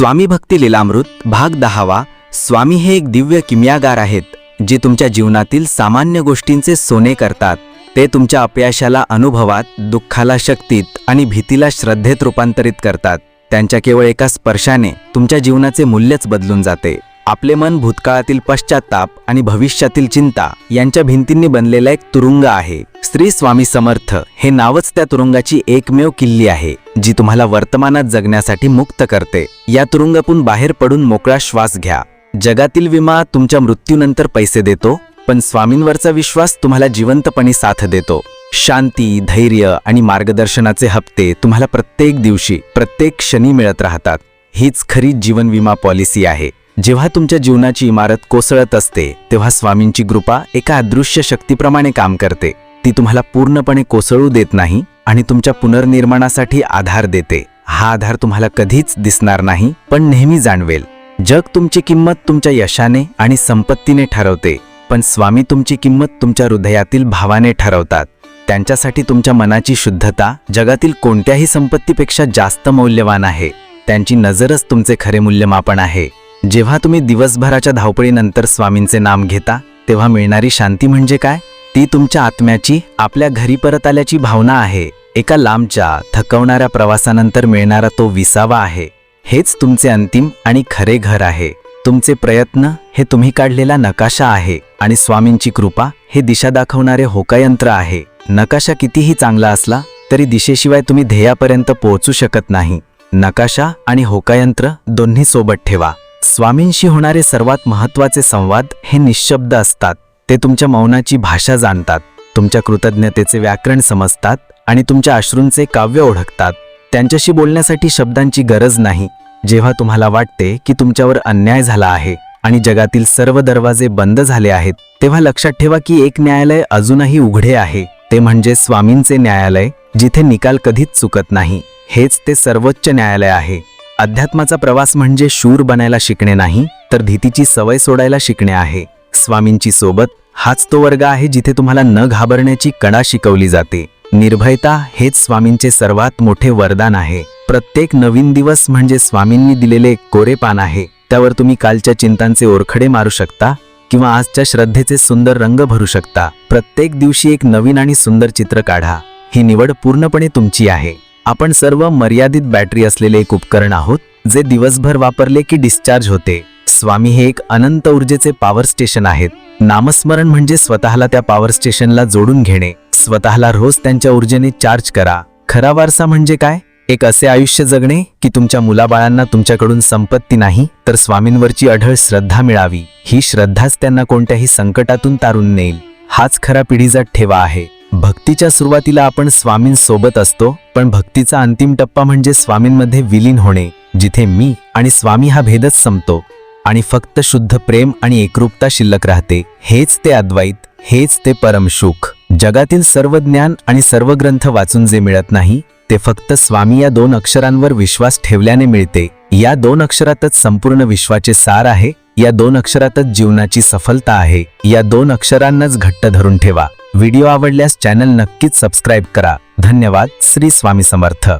स्वामी भक्ती लीलामृत भाग दहावा स्वामी हे एक दिव्य किमयागार आहेत जे तुमच्या जीवनातील सामान्य गोष्टींचे सोने करतात. ते तुमच्या अपयशाला अनुभवात दुःखाला शक्तीत आणि भीतीला श्रद्धेत रूपांतरित करतात. त्यांच्या केवळ एका स्पर्शाने तुमच्या जीवनाचे मूल्यच बदलून जाते. आपले मन भूतकाळातील पश्चाताप आणि भविष्यातील चिंता यांच्या भिंतींनी बनलेला एक तुरुंग आहे. श्री स्वामी समर्थ हे नावच त्या तुरुंगाची एकमेव किल्ली आहे जी तुम्हाला वर्तमानात जगण्यासाठी मुक्त करते. या तुरुंगातून बाहेर पडून मोकळा श्वास घ्या. जगातील विमा तुमच्या मृत्यूनंतर पैसे देतो पण स्वामींवरचा विश्वास तुम्हाला जिवंतपणे साथ देतो. शांती धैर्य आणि मार्गदर्शनाचे हप्ते तुम्हाला प्रत्येक दिवशी प्रत्येक क्षणी मिळत राहतात. हीच खरी जीवन विमा पॉलिसी आहे. जेव्हा तुमच्या जीवनाची इमारत कोसळत असते तेव्हा स्वामींची कृपा एका अदृश्य शक्तीप्रमाणे काम करते. ती तुम्हाला पूर्णपणे कोसळू देत नाही आणि तुमच्या पुनर्निर्माणासाठी आधार देते. हा आधार तुम्हाला कधीच दिसणार नाही पण नेहमी जाणवेल. जग तुमची किंमत तुमच्या यशाने आणि संपत्तीने ठरवते पण स्वामी तुमची किंमत तुमच्या हृदयातील भावाने ठरवतात. त्यांच्यासाठी तुमच्या मनाची शुद्धता जगातील कोणत्याही संपत्तीपेक्षा जास्त मौल्यवान आहे. त्यांची नजरच तुमचे खरे मूल्यमापन आहे. जेव्हा तुम्ही दिवसभराच्या धावपळीनंतर स्वामींचे नाम घेता तेव्हा मिळणारी शांती म्हणजे काय? ती तुमच्या आत्म्याची आपल्या घरी परत आल्याची भावना आहे. एका लांबच्या थकवणाऱ्या प्रवासानंतर मिळणारा तो विसावा आहे. हेच तुमचे अंतिम आणि खरे घर आहे. तुमचे प्रयत्न हे तुम्ही काढलेला नकाशा आहे आणि स्वामींची कृपा हे दिशा दाखवणारे होकायंत्र आहे. नकाशा कितीही चांगला असला तरी दिशेशिवाय तुम्ही ध्येयापर्यंत पोहोचू शकत नाही. नकाशा आणि होकायंत्र दोन्ही सोबत ठेवा. स्वामींशी होणारे सर्वात महत्त्वाचे संवाद हे निशब्द असतात. ते तुमच्या मौनाची भाषा जाणतात. तुमच्या कृतज्ञतेचे व्याकरण समजतात. आणि तुमच्या अश्रूंचे काव्य ओळखतात. त्यांच्याशी बोलण्यासाठी शब्दांची गरज नाही. जेव्हा तुम्हाला वाटते की तुमच्यावर अन्याय झाला आहे आणि जगातील सर्व दरवाजे बंद झाले आहेत तेव्हा लक्षात ठेवा की एक न्यायालय अजूनही उघडे आहे. ते म्हणजे स्वामींचे न्यायालय जिथे निकाल कधीच चुकत नाही. हेच ते सर्वोच्च न्यायालय आहे. अध्यात्माचा प्रवास म्हणजे शूर बनायला शिकणे नाही तर भीतीची सवय सोडायला शिकणे आहे. स्वामींची सोबत हाच तो वर्ग आहे जिथे तुम्हाला न घाबरण्याची कणा शिकवली जाते. निर्भयता हेच स्वामींचे सर्वात मोठे वरदान आहे. प्रत्येक नवीन दिवस म्हणजे स्वामींनी दिलेले एक कोरे पान आहे. त्यावर तुम्ही कालच्या चिंतांचे ओरखडे मारू शकता किंवा आजच्या श्रद्धेचे सुंदर रंग भरू शकता. प्रत्येक दिवशी एक नवीन आणि सुंदर चित्र काढा. ही निवड पूर्णपणे तुमची आहे. आपण सर्व मर्यादित बॅटरी असलेले एक उपकरण आहोत जे दिवसभर वापरले की डिस्चार्ज होते. स्वामी हे एक अनंत ऊर्जेचे पॉवर स्टेशन आहेत. नामस्मरण म्हणजे स्वतःला त्या पॉवर स्टेशनला जोडून घेणे. स्वतःला रोज त्यांच्या ऊर्जेने चार्ज करा. खरा वारसा म्हणजे काय? एक असे आयुष्य जगणे की तुमच्या मुलाबाळांना तुमच्याकडून संपत्ती नाही तर स्वामींवरची अढळ श्रद्धा मिळावी. ही श्रद्धाच त्यांना कोणत्याही संकटातून तारून नेईल. हाच खरा पिढीचा ठेवा आहे. भक्तीच्या सुरुवातीला आपण स्वामींसोबत असतो पण भक्तीचा अंतिम टप्पा म्हणजे स्वामींमध्ये विलीन होणे जिथे मी आणि स्वामी हा भेदच संपतो आणि फक्त शुद्ध प्रेम आणि एकरूपता शिल्लक राहते. हेच ते अद्वैत हेच ते परमशुख जगातील सर्व ज्ञान आणि सर्व ग्रंथ वाचून जे मिळत नाही ते फक्त स्वामी या दोन अक्षरांवर विश्वास ठेवल्याने मिळते. या दोन अक्षरातच संपूर्ण विश्वाचे सार आहे या दोन अक्षरातच जीवनाची सफलता आहे या दोन अक्षरांनाच घट्ट धरून ठेवा. व्हिडिओ आवडल्यास चॅनल नक्कीच सबस्क्राईब करा. धन्यवाद. श्री स्वामी समर्थ.